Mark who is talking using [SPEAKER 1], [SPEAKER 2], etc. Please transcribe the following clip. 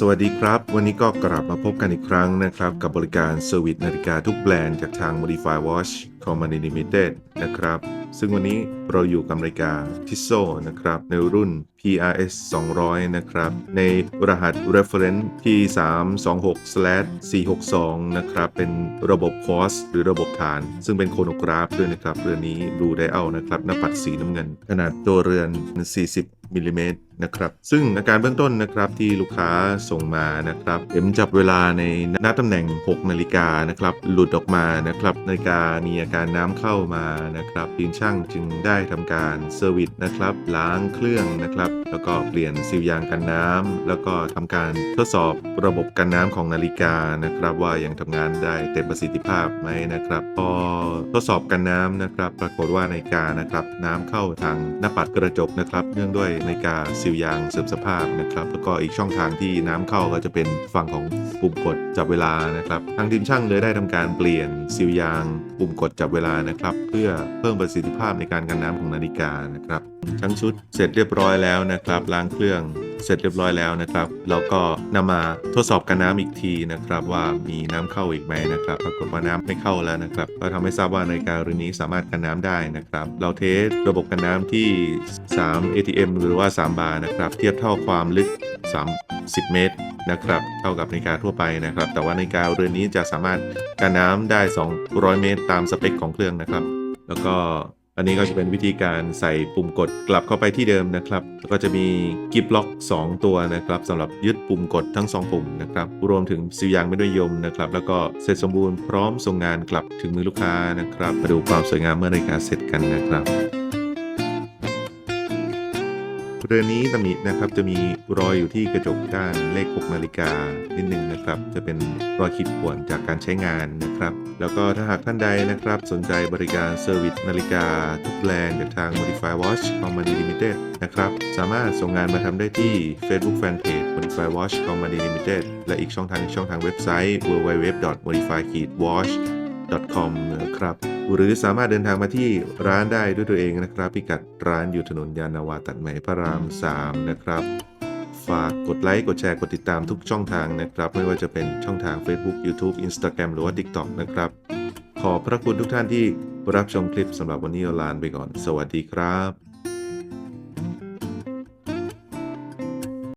[SPEAKER 1] สวัสดีครับ วันนี้ก็กลับมาพบกันอีกครั้งนะครับ กับบริการเซอร์วิสนาฬิกาทุกแบรนด์จากทาง Modify Watch Company Limited นะครับ ซึ่งวันนี้เราอยู่กับนาฬิกา Tissot นะครับ ในรุ่น PRS 200 นะครับ ในรหัส reference P326/462 นะครับ เป็นระบบ COS หรือระบบฐาน ซึ่งเป็นโคโนกราฟด้วยนะครับ เรือนนี้ดูได้อัลนะครับ หน้าปัดสีน้ำเงิน ขนาดตัวเรือน 40มิลลิเมตร นะครับ ซึ่งอาการเบื้องต้นนะครับที่ลูกค้าส่งมานะครับเอ็มจับเวลาในหน้าตำแหน่ง 6 นาฬิกานะครับหลุดออกมานะครับนาฬิกามีอาการน้ำเข้ามานะครับทีมช่างจึงได้ทำการเซอร์วิสนะครับล้างเครื่องนะครับแล้วก็เปลี่ยนซีลยางกันน้ำแล้วก็ทำการทดสอบระบบกันน้ำของนาฬิกานะครับ ว่ายังทำงานได้เต็มประสิทธิภาพไหมนะครับพอทดสอบกันน้ำนะครับ ปรากฏว่านาฬิกานะครับน้ำเข้าทางหน้าปัดกระจกนะครับเนื่องด้วยนาฬิกาซีลยางเสื่อมสภาพนะครับ แล้วก็อีกช่องทางที่น้ำเข้าก็จะเป็นฝั่งของปุ่มกดจับเวลานะครับ ทางทีมช่างเลยได้ทำการเปลี่ยนซิลยาง ปุ่มกดจับเวลานะครับ เพื่อเพิ่มประสิทธิภาพในการกันน้ำของนาฬิกานะครับทั้งชุดเสร็จเรียบร้อยแล้วนะครับล้างเครื่อง เสร็จเรียบร้อยแล้วนะครับแล้วก็นำมาทดสอบกันน้ำอีกทีนะครับ ว่ามีน้ำเข้าอีกไหมนะครับปรากฏว่าน้ำไม่เข้าแล้วนะครับก็ทำให้ทราบว่านาฬิกาเรือนนี้สามารถกันน้ำได้นะครับ เราเทสระบบกันน้ำที่ 3 ATM หรือว่า 3 บาร์นะครับเทียบเท่าความลึก 30 เมตรนะครับเท่ากับนาฬิกาทั่วไปนะครับ แต่ว่านาฬิกาเรือนนี้จะสามารถกันน้ำได้ 200 เมตร ตามสเปคของเครื่องนะครับ แล้วก็ อันนี้ก็จะเป็นวิธีการใส่ปุ่มกดกลับเข้าไปที่เดิมนะครับ แล้วก็จะมีกิบล็อก 2 ตัวนะครับสำหรับยึดปุ่มกดทั้ง 2 ปุ่มนะครับรวมถึงซิวยางไม่ด้วยยมนะครับ แล้วก็เสร็จสมบูรณ์พร้อมส่งงานกลับถึงมือลูกค้านะครับ มาดูความสวยงามเมื่อนาฬิกาเสร็จกันนะครับ เรือนี้ตำหนินะครับจะมีรอยอยู่ที่กระจกด้านเลข 6 นาฬิกานิดหนึ่งนะครับ จะเป็นรอยขีดข่วนจากการใช้งานนะครับ แล้วก็ถ้าหากท่านใดนะครับ สนใจบริการเซอร์วิสนาฬิกา ทุกแบรนด์จากทาง Modify Watch Company Limited นะครับ สามารถส่งงานมาทำได้ที่ Facebook Fanpage Modify Watch Company Limited และอีกช่องทางช่องทางเว็บไซต์ www.modify-watch com นะครับ หรือสามารถเดินทางมาที่ร้านได้ด้วยตัวเองนะครับ พิกัดร้านอยู่ถนนยานาวาตัดใหม่พระราม 3 นะครับ ฝากกดไลค์ กดแชร์ กดติดตามทุกช่องทางนะครับ ไม่ว่าจะเป็นช่องทาง Facebook YouTube Instagram หรือว่า TikTok นะครับ ขอบพระคุณทุกท่านที่รับชมคลิปสำหรับวันนี้เราลาไปก่อน สวัสดีครับ